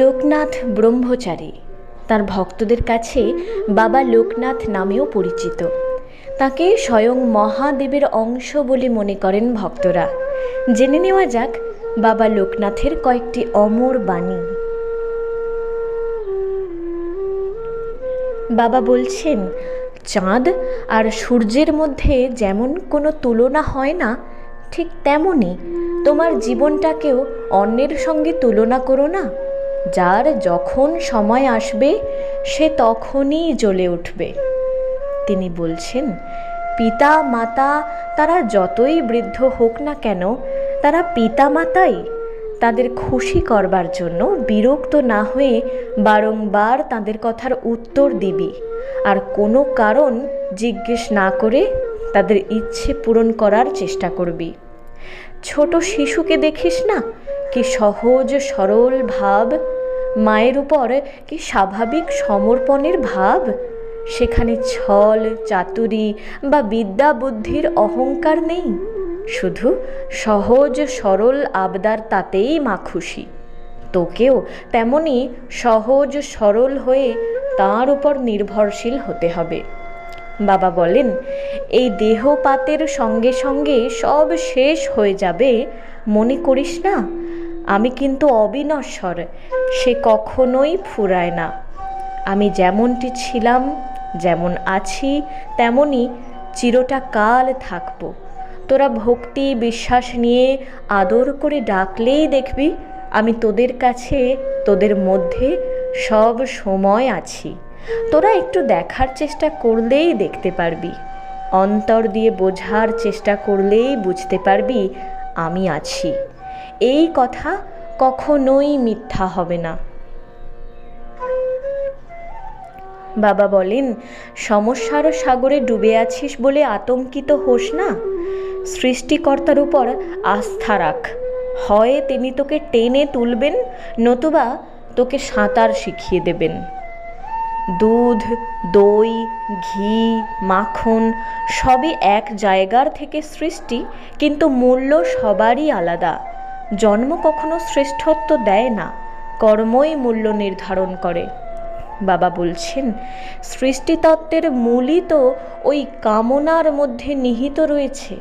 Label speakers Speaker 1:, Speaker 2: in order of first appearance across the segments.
Speaker 1: লোকনাথ ব্রহ্মচারী। তার ভক্তদের কাছে বাবা লোকনাথ নামেও পরিচিত। তাকে স্বয়ং মহাদেবের অংশ বলে মনে করেন ভক্তরা। জেনে নেওয়া যাক বাবা লোকনাথের কয়েকটি অমর বাণী। বাবা বলছেন, চাঁদ আর সূর্যের মধ্যে যেমন কোনো তুলনা হয় না, ঠিক তেমনই তোমার জীবনটাকেও অন্যের সঙ্গে তুলনা করো না। যার যখন সময় আসবে, সে তখনই জ্বলে উঠবে। তিনি বলছেন, পিতা, মাতা, তারা যতই বৃদ্ধ হোক না কেন, তারা পিতা, মাতাই। তাদের খুশি করবার জন্য বিরক্ত না হয়ে বারংবার তাদের কথার উত্তর দিবি। আর কোনো কারণ জিজ্ঞেস না করে তাদের ইচ্ছে পূরণ করার চেষ্টা করবি। ছোট শিশুকে দেখিস না, কি সহজ সরল ভাব মায়ের উপর কি স্বাভাবিক সমর্পণের ভাব? সেখানে ছল, চাতুরি বা বিদ্যা বুদ্ধির অহংকার নেই। শুধু সহজ, সরল আবদার তাতেই মা খুশি। তোকেও তেমনি সহজ, সরল হয়ে তার উপর নির্ভরশীল হতে হবে। বাবা বলেন, এই দেহপাতের সঙ্গে সঙ্গে সব শেষ হয়ে যাবে। মনে করিস না আমি কিন্তু অবিনশ্বর, সে কখনোই ফুরায় না। আমি যেমনটি ছিলাম, যেমন আছি তেমনই চিরটা কাল থাকব। তোরা ভক্তি, বিশ্বাস নিয়ে আদর করে ডাকলেই দেখবি, আমি তোদের কাছে, তোদের মধ্যে সব সময় আছি। তোরা একটু দেখার চেষ্টা করলেই দেখতে পারবি। অন্তর দিয়ে বোঝার চেষ্টা করলেই বুঝতে পারবি, আমি আছি। এই কথা কখনোই মিথ্যা হবে না। বাবা বলেন, সমস্যার সাগরে ডুবে আছিস বলে আতঙ্কিত হোস না। সৃষ্টিকর্তার উপর আস্থা রাখ। হয় তিনি তোকে টেনে তুলবেন, নতুবা তোকে সাঁতার শিখিয়ে দেবেন। দুধ, দই, ঘি, মাখন সবই এক জায়গার থেকে সৃষ্টি, কিন্তু মূল্য সবারই আলাদা। জন্ম কখনো শ্রেষ্ঠত্ব দেয় না, কর্মই মূল্য নির্ধারণ করে। বাবা বলছেন, সৃষ্টিতত্ত্বের মূলই তো ওই কামনার মধ্যে নিহিত রয়েছে।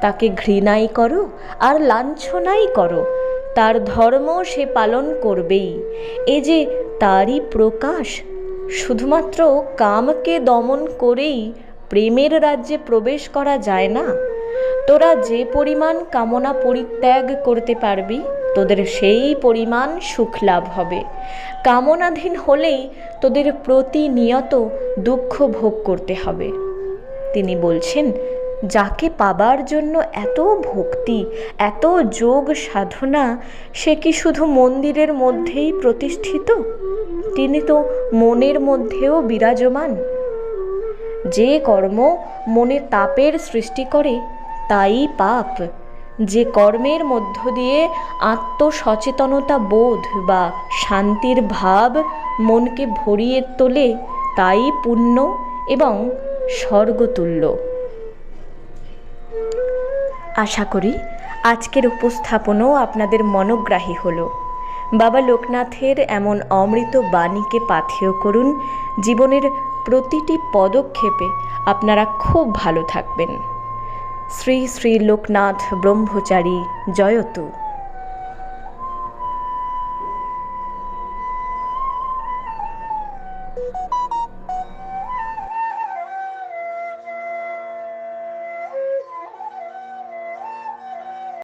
Speaker 1: তাকে ঘৃণাই করো আর লাঞ্ছনাই করো, তার ধর্ম সে পালন করবেই। এ যে তারই প্রকাশ, শুধুমাত্র কামকে দমন করেই প্রেমের রাজ্যে প্রবেশ করা যায় না। তোরা যে পরিমাণ কামনা পরিত্যাগ করতে পারবি, তোদের সেই পরিমাণ সুখ লাভ হবে। কামনাধীন হলেই তোদের প্রতিনিয়ত দুঃখ ভোগ করতে হবে। তিনি বলছেন, যাকে পাবার জন্য এত ভক্তি, এত যোগ সাধনা, সে কি শুধু মন্দিরের মধ্যেই প্রতিষ্ঠিত? তিনি তো মনের মধ্যেও বিরাজমান। যে কর্ম মনে তাপের সৃষ্টি করে তাই পাপ, যে কর্মের মধ্য দিয়ে আত্মসচেতনতা বোধ বা শান্তির ভাব মনকে ভরিয়ে তোলে, তাই পুণ্য এবং স্বর্গতুল্য। আশা করি আজকের উপস্থাপনও আপনাদের মনোগ্রাহী হলো। বাবা লোকনাথের এমন অমৃত বাণীকে পাথেয় করুন, জীবনের প্রতিটি পদক্ষেপে আপনারা খুব ভালো থাকবেন। শ্রী শ্রী লোকনাথ ব্রহ্মচারী জয়তু।